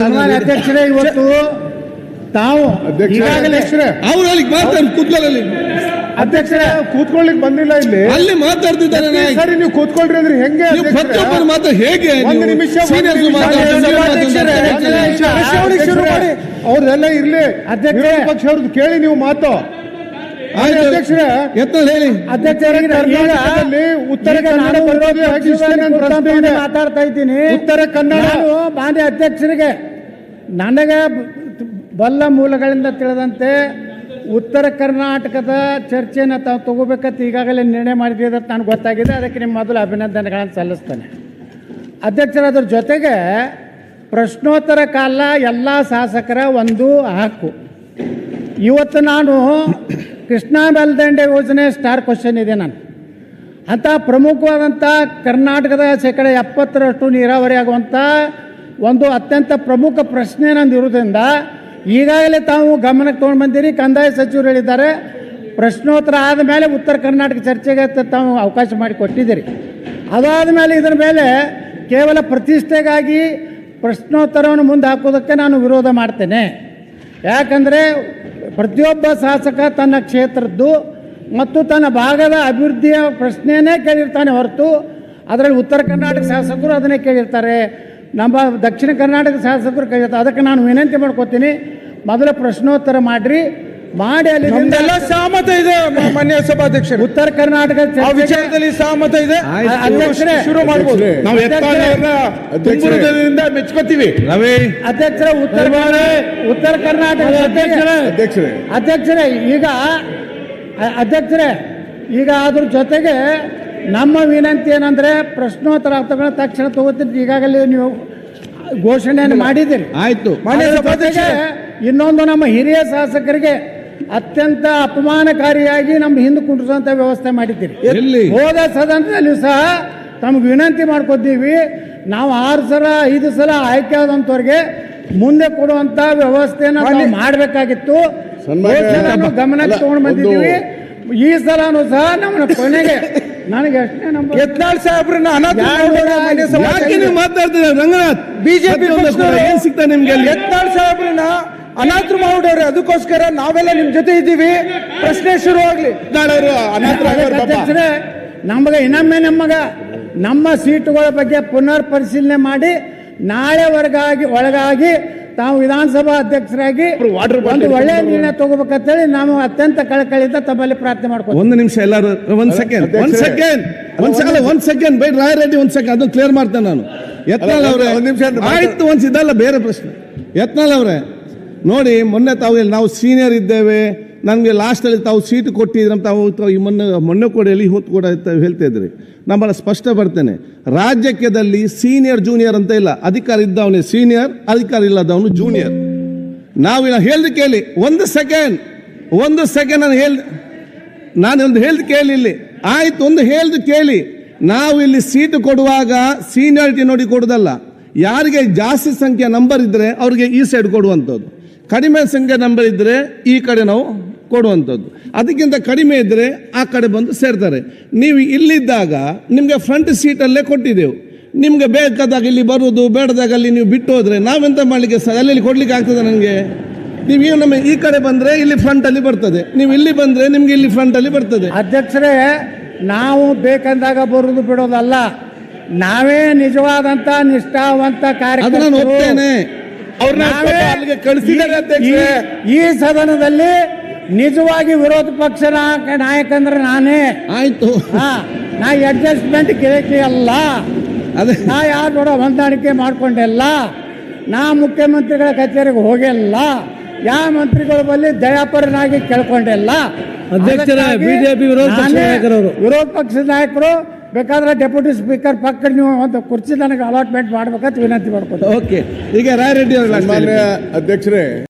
ಸನ್ಮಾನ್ಯ ಅಧ್ಯಕ್ಷರೇ ಇವತ್ತು ತಾವು ಅಧ್ಯಕ್ಷರೇ, ಈಗಾಗಲೇ ಅಧ್ಯಕ್ಷರೇ. ಅವ್ರು ಅಲ್ಲಿ ಮಾತಾಡಿ ಕೂತ್ಕೊಳ್ಳಿ ಅಧ್ಯಕ್ಷರೇ ಕೂತ್ಕೊಳ್ಳಿಕ್ ಬಂದಿಲ್ಲ ಇಲ್ಲಿ. ಅಲ್ಲಿ ಮಾತಾಡ್ತಿದ್ದಾರೆ ನಾಯಕ. ಸರಿ ನೀವು ಕೂತ್ಕೊಳ್ರಿ ಅಂದ್ರೆ ಹೆಂಗೆ? ಪ್ರತಿಯೊಬ್ಬರು ಮಾತ್ರ ಹೇಗೆ ಒಂದು ನೀವು ನಿಮಿಷ ಶುರು ಮಾಡಿ. ಅವ್ರದೆಲ್ಲ ಇರ್ಲಿ. ಅಧ್ಯಕ್ಷರೇ. ಪಕ್ಷ ಅವ್ರದ್ದು ಕೇಳಿ ನೀವು ಮಾತು. ಅಧ್ಯಕ್ಷರೇ. ಹೇಳಿ. ಅಧ್ಯಕ್ಷರೇ ಕರ್ನಾಟಕದಲ್ಲಿ ಉತ್ತರ ಕನ್ನಡ ಪ್ರಶ್ನೆ ಮಾತಾಡ್ತಾ ಇದ್ದೀನಿ. ಉತ್ತರ ಕನ್ನಡ. ನಾನು ಮಾನ್ಯ ಅಧ್ಯಕ್ಷರಿಗೆ ನನಗೆ ಬಲ್ಲ ಮೂಲಗಳಿಂದ ತಿಳಿದಂತೆ ಉತ್ತರ ಕರ್ನಾಟಕದ ಚರ್ಚೆನ ತಾವು ತಗೋಬೇಕಂತ ಈಗಾಗಲೇ ನಿರ್ಣಯ ಮಾಡಿದ್ದೀರಿ ಅಂತ ನನಗೆ ಗೊತ್ತಾಗಿದೆ. ಅದಕ್ಕೆ ನಿಮ್ಮ ಮೊದಲು ಅಭಿನಂದನೆಗಳನ್ನು ಸಲ್ಲಿಸ್ತೇನೆ. ಅಧ್ಯಕ್ಷರ ಅದ್ರ ಜೊತೆಗೆ ಪ್ರಶ್ನೋತ್ತರ ಕಾಲ ಎಲ್ಲ ಶಾಸಕರ ಒಂದು ಹಕ್ಕು. ಇವತ್ತು ನಾನು ಕೃಷ್ಣಾ ಮೇಲ್ದಂಡೆ ಯೋಜನೆ ಸ್ಟಾರ್ ಕ್ವಶನ್ ಇದೆ ನಾನು. ಅಂಥ ಪ್ರಮುಖವಾದಂಥ ಕರ್ನಾಟಕದ ಶೇಕಡ ಎಪ್ಪತ್ತರಷ್ಟು ನೀರಾವರಿ ಆಗುವಂಥ ಒಂದು ಅತ್ಯಂತ ಪ್ರಮುಖ ಪ್ರಶ್ನೆ ನಂದು ಇರೋದ್ರಿಂದ ಈಗಾಗಲೇ ತಾವು ಗಮನಕ್ಕೆ ತೊಗೊಂಡು ಬಂದಿರಿ. ಕಂದಾಯ ಸಚಿವರು ಹೇಳಿದ್ದಾರೆ. ಪ್ರಶ್ನೋತ್ತರ ಆದ ಮೇಲೆ ಉತ್ತರ ಕರ್ನಾಟಕ ಚರ್ಚೆಗೆ ತಾವು ಅವಕಾಶ ಮಾಡಿ ಕೊಟ್ಟಿದ್ದೀರಿ. ಅದಾದ ಮೇಲೆ ಇದರ ಮೇಲೆ ಕೇವಲ ಪ್ರತಿಷ್ಠೆಗಾಗಿ ಪ್ರಶ್ನೋತ್ತರವನ್ನು ಮುಂದೆ ಹಾಕೋದಕ್ಕೆ ನಾನು ವಿರೋಧ ಮಾಡ್ತೇನೆ. ಯಾಕಂದರೆ ಪ್ರತಿಯೊಬ್ಬ ಶಾಸಕ ತನ್ನ ಕ್ಷೇತ್ರದ್ದು ಮತ್ತು ತನ್ನ ಭಾಗದ ಅಭಿವೃದ್ಧಿಯ ಪ್ರಶ್ನೆಯೇ ಕೇಳಿರ್ತಾನೆ ಹೊರತು ಅದರಲ್ಲಿ ಉತ್ತರ ಕರ್ನಾಟಕ ಶಾಸಕರು ಅದನ್ನೇ ಕೇಳಿರ್ತಾರೆ. ನಮ್ಮ ದಕ್ಷಿಣ ಕರ್ನಾಟಕ ಶಾಸಕರು ಕೈಯತ್ತ ಅದಕ್ಕೆ ನಾನು ವಿನಂತಿ ಮಾಡ್ಕೋತೀನಿ ಮೊದಲ ಪ್ರಶ್ನೋತ್ತರ ಮಾಡಿರಿ. ಮಾಡಿ ಅಲ್ಲಿ ನಮ್ದೆಲ್ಲ ಸಹಮತ ಇದೆ ಮಾನ್ಯ ಸಭಾಧ್ಯಕ್ಷರು. ಉತ್ತರ ಕರ್ನಾಟಕ ವಿಚಾರದಲ್ಲಿ ಸಹಮತ ಇದೆ. ಅಧ್ಯಕ್ಷರೇ, ಶುರು ಮಾಡ್ಬೋದು. ನಾವು ಅಧ್ಯಕ್ಷರೇ. ಹೃದಯದಿಂದ ಮೆಚ್ಕೋತೀವಿ. ರವಿ ಅಧ್ಯಕ್ಷರ ಉತ್ತರ ಉತ್ತರ ಕರ್ನಾಟಕ ಜೊತೆಗೆ ಅಧ್ಯಕ್ಷರೇ. ಅಧ್ಯಕ್ಷರೇ. ಈಗ ಅಧ್ಯಕ್ಷರೇ ಈಗ ಅದ್ರ ಜೊತೆಗೆ ನಮ್ಮ ವಿನಂತಿ ಏನಂದ್ರೆ ಪ್ರಶ್ನೋತ್ತರ ತಗೊಂಡ ತಕ್ಷಣ ತಗೋತೀನಿ ಈಗಾಗಲೇ ನೀವು ಘೋಷಣೆಯನ್ನು ಮಾಡಿದ್ದೀರಿ. ಆಯ್ತು. ಇನ್ನೊಂದು ನಮ್ಮ ಹಿರಿಯ ಶಾಸಕರಿಗೆ ಅತ್ಯಂತ ಅಪಮಾನಕಾರಿಯಾಗಿ ನಮ್ಮ ಹಿಂದೆ ಕುಂಡಿಸುವಂತ ವ್ಯವಸ್ಥೆ ಮಾಡಿದ್ದೀರಿ. ಹೋದ ಸದನದಲ್ಲಿ ಸಹ ತಮ್ಗೆ ವಿನಂತಿ ಮಾಡ್ಕೊತೀವಿ. ನಾವು ಆರು ಸಲ ಐದು ಸಲ ಆಯ್ಕೆ ಆದಂಥವ್ರಿಗೆ ಮುಂದೆ ಕೊಡುವಂತ ವ್ಯವಸ್ಥೆಯನ್ನು ನಾವು ಮಾಡಬೇಕಾಗಿತ್ತು. ಗಮನಕ್ಕೆ ತಗೊಂಡು ಬಂದಿದ್ದೀವಿ. ಈ ಸಲನೂ ಸಹ ನಮ್ಮ ಕೊನೆಗೆ ನನಗೆ ಅಷ್ಟೇ ನಂಬರ್ ಯತ್ನಾಳ್ ಸಾಹೇಬ್ರನ್ನ ಅನಾಥ ಯಾಕೆ ನೀವು ಮಾತಾಡ್ತೀರಾ ರಂಗನಾಥ್ ಬಿಜೆಪಿ ಏನ್ ಸಿಗ್ತಾ ನಿಮ್ಗೆ ಯತ್ನಾಳ್ ಸಾಹೇಬ್ರನ್ನ ಅನಾಥರು ಮಾಡ್ಬಿಟ್ಟವ್ರೆ ಅದಕ್ಕೋಸ್ಕರ ನಾವೆಲ್ಲ ನಿಮ್ ಜೊತೆ ಇದ್ದೀವಿ. ಪ್ರಶ್ನೆ ಶುರು ಆಗ್ಲಿ. ನಮಗ ಅನಾಥರಾಗೋರು ಪಾಪ. ಅಧ್ಯಕ್ಷರೇ ನಮಗೆ ಇನ್ನೊಮ್ಮೆ ನಮಗ ನಮ್ಮ ಸೀಟುಗಳ ಬಗ್ಗೆ ಪುನರ್ ಪರಿಶೀಲನೆ ಮಾಡಿ ನಾಳೆ ಒಳಗಾಗಿ ಒಳಗಾಗಿ ತಾವು ವಿಧಾನಸಭಾ ಅಧ್ಯಕ್ಷರಾಗಿ ಒಂದು ಒಳ್ಳೆಯ ನಿರ್ಣಯ ತಗೋಬೇಕಂತೇಳಿ ನಾವು ಅತ್ಯಂತ ಕಳಕಳಿಯಿಂದ ತಮ್ಮಲ್ಲಿ ಪ್ರಾರ್ಥನೆ ಮಾಡ್ಕೊಂಡು ಒಂದು ನಿಮಿಷ ಎಲ್ಲರೂ ಒಂದ್ ಸೆಕೆಂಡ್ ಒಂದ್. ಸೆಕೆಂಡ್ ಒಂದ್ ಸೆಕೆಂಡ್ ಒಂದ್ ಸೆಕೆಂಡ್ ಬೈ ರಾಯ್ ರೆಡ್ಡಿ ಒಂದ್ ಸೆಕೆಂಡ್ ಅದು ಕ್ಲಿಯರ್ ಮಾಡ್ತೇನೆ ನಾನು. ಯತ್ನಾಲ್ ಅವರೇ ಒಂದ್ ನಿಮಿಷ ಆಯ್ತು ಒಂದ್ ಇದಲ್ಲ ಬೇರೆ ಪ್ರಶ್ನೆ. ಯತ್ನಾಲ್ ಅವರೇ ನೋಡಿ ಮೊನ್ನೆ ತಾವು ಇಲ್ಲಿ ನಾವು ಸೀನಿಯರ್ ಇದ್ದೇವೆ. ನನಗೆ ಲಾಸ್ಟಲ್ಲಿ ತಾವು ಸೀಟ್ ಕೊಟ್ಟಿದ್ರೆ ತಾವು ತಾವು ಈ ಮೊನ್ನೆ ಮೊನ್ನೆ ಕೂಡ ಎಲ್ಲಿ ಹೊತ್ತು ಕೂಡ ಹೇಳ್ತಾ ಇದ್ರಿ. ನಮ್ಮನ್ನ ಸ್ಪಷ್ಟ ಬರ್ತೇನೆ, ರಾಜಕೀಯದಲ್ಲಿ ಸೀನಿಯರ್ ಜೂನಿಯರ್ ಅಂತ ಇಲ್ಲ. ಅಧಿಕಾರ ಇದ್ದವನೇ ಸೀನಿಯರ್ ಅಧಿಕಾರ ಇಲ್ಲದವನು ಜೂನಿಯರ್ ನಾವು ಇಲ್ಲ ಹೇಳ್ದು ಕೇಳಿ, ಒಂದು ಸೆಕೆಂಡ್ ಒಂದು ಸೆಕೆಂಡ್ ನಾನು ಹೇಳಿ ನಾನು ಒಂದು ಹೇಳ್ದು ಕೇಳಿ ಇಲ್ಲಿ. ಆಯ್ತು, ಒಂದು ಹೇಳ್ದು ಕೇಳಿ. ನಾವು ಇಲ್ಲಿ ಸೀಟು ಕೊಡುವಾಗ ಸೀನಿಯರಿಟಿ ನೋಡಿ ಕೊಡೋದಲ್ಲ ಯಾರಿಗೆ ಜಾಸ್ತಿ ಸಂಖ್ಯೆ ನಂಬರ್ ಇದ್ರೆ ಅವ್ರಿಗೆ ಈ ಸೈಡ್ ಕೊಡುವಂಥದ್ದು. ಕಡಿಮೆ ಸಂಖ್ಯೆ ನಂಬರ್ ಇದ್ರೆ ಈ ಕಡೆ ನಾವು ಕೊಡುವಂಥದ್ದು. ಅದಕ್ಕಿಂತ ಕಡಿಮೆ ಇದ್ದರೆ ಆ ಕಡೆ ಬಂದು ಸೇರ್ತಾರೆ. ನೀವು ಇಲ್ಲಿದ್ದಾಗ ನಿಮಗೆ ಫ್ರಂಟ್ ಸೀಟಲ್ಲೇ ಕೊಟ್ಟಿದ್ದೆವು. ನಿಮಗೆ ಬೇಕಾದಾಗ ಇಲ್ಲಿ ಬರುವುದು ಬೇಡದಾಗ ಅಲ್ಲಿ ನೀವು ಬಿಟ್ಟು ಹೋದರೆ ನಾವೆಂತ ಮಾಡಲಿಕ್ಕೆ ಸರ್ ಅಲ್ಲಿ ಕೊಡಲಿಕ್ಕೆ ಆಗ್ತದೆ ನನಗೆ? ನೀವು ಏನು ನಮ್ಮ ಈ ಕಡೆ ಬಂದರೆ ಇಲ್ಲಿ ಫ್ರಂಟಲ್ಲಿ ಬರ್ತದೆ. ನೀವು ಇಲ್ಲಿ ಬಂದರೆ ನಿಮಗೆ ಇಲ್ಲಿ ಫ್ರಂಟಲ್ಲಿ ಬರ್ತದೆ. ಅಧ್ಯಕ್ಷರೇ ನಾವು ಬೇಕಂದಾಗ ಬರೋದು ಬಿಡೋದಲ್ಲ. ನಾವೇ ನಿಜವಾದಂತ ನಿಷ್ಠಾವಂತ ಕಾರ್ಯ ಈ ಸದನದಲ್ಲಿ ನಿಜವಾಗಿ ವಿರೋಧ ಪಕ್ಷ ನಾಯಕ ನಾಯಕ ಅಂದ್ರೆ ನಾನೇ. ಆಯ್ತು. ಹಾ ನಾ ಅಡ್ಜಸ್ಟ್ಮೆಂಟ್ ಕೇಳಕ್ಕೆ ಅಲ್ಲ. ಅದು. ನಾ ಯಾರು ಕೂಡ ಹೊಂದಾಣಿಕೆ ಮಾಡ್ಕೊಂಡಿಲ್ಲ. ನಾ ಮುಖ್ಯಮಂತ್ರಿಗಳ ಕಚೇರಿಗೆ ಹೋಗಿಲ್ಲ. ಯಾವ ಮಂತ್ರಿಗಳ ಬಳಿ ದಯಾಪರನಾಗಿ ಕೇಳ್ಕೊಂಡಿಲ್ಲ. ಅಧ್ಯಕ್ಷರೇ, ಬಿಜೆಪಿ ವಿರೋಧ. ವಿರೋಧ ಪಕ್ಷದ ನಾಯಕರು ಬೇಕಾದ್ರೆ ಡೆಪ್ಯೂಟಿ ಸ್ಪೀಕರ್ ಪಕ್ಕ ನೀವು ಒಂದು ಕುರ್ಚಿ ನನಗೆ ಅಲಾಟ್ಮೆಂಟ್ ಮಾಡ್ಬೇಕಂತ ವಿನಂತಿ ಮಾಡ್ಕೊಂಡು ಓಕೆ. ಈಗ ರಾಯರೆಡ್ಡಿ ರೆಡ್ಡಿ ಅವರ ಅಧ್ಯಕ್ಷರೇ